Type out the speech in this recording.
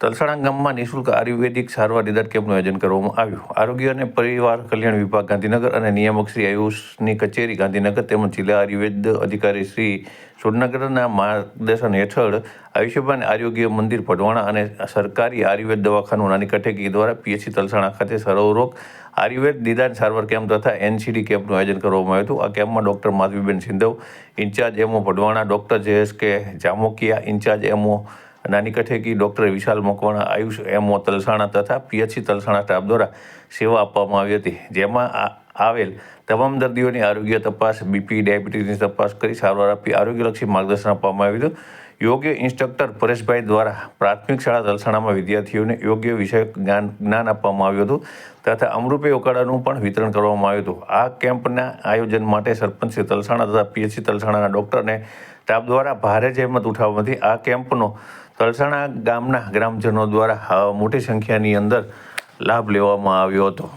તલસાણા ગામમાં નિઃશુલ્ક આયુર્વેદિક સારવાર નિદાન કેમ્પનું આયોજન કરવામાં આવ્યું. આરોગ્ય અને પરિવાર કલ્યાણ વિભાગ ગાંધીનગર અને નિયામક શ્રી આયુષની કચેરી ગાંધીનગર તેમજ જિલ્લા આયુર્વેદ અધિકારી શ્રી સુરનગરના માર્ગદર્શન હેઠળ આયુષ્યમાન આરોગ્ય મંદિર પડવાણા અને સરકારી આયુર્વેદ દવાખાનું, નાની કટેકી દ્વારા પીએચસી તલસાણા ખાતે સર્વરોગ આયુર્વેદ નિદાન સારવાર કેમ્પ તથા એનસીડી કેમ્પનું આયોજન કરવામાં આવ્યું હતું. આ કેમ્પમાં doctor Madhaviben Sindhav, incharge MO Padvana doctor JS K Jamokiya, incharge MO Nani Katheki doctor Vishal Makwana, Ayush MO Talsana તથા પીએચસી તલસાણા સ્ટાફ દ્વારા સેવા આપવામાં આવી હતી. જેમાં આવેલ તમામ દર્દીઓની આરોગ્ય તપાસ, બીપી, ડાયાબિટીસની તપાસ કરી સારવાર આપી, આરોગ્યલક્ષી માર્ગદર્શન આપવામાં આવ્યું હતું. યોગ્ય ઇન્સ્ટ્રક્ટર પરેશભાઈ દ્વારા પ્રાથમિક શાળા તલસાણામાં વિદ્યાર્થીઓને યોગ્ય વિષય જ્ઞાન જ્ઞાન આપવામાં આવ્યું હતું તથા અમૃપે ઉકાળાનું પણ વિતરણ કરવામાં આવ્યું હતું. આ કેમ્પના આયોજન માટે સરપંચ શ્રી તલસાણા તથા પીએચસી તલસાણાના ડૉક્ટરને સ્ટાફ દ્વારા ભારે જહેમત ઉઠાવવાથી આ કેમ્પનો તલસાણા ગામના ગ્રામજનો દ્વારા મોટી સંખ્યાની અંદર લાભ લેવામાં આવ્યો હતો.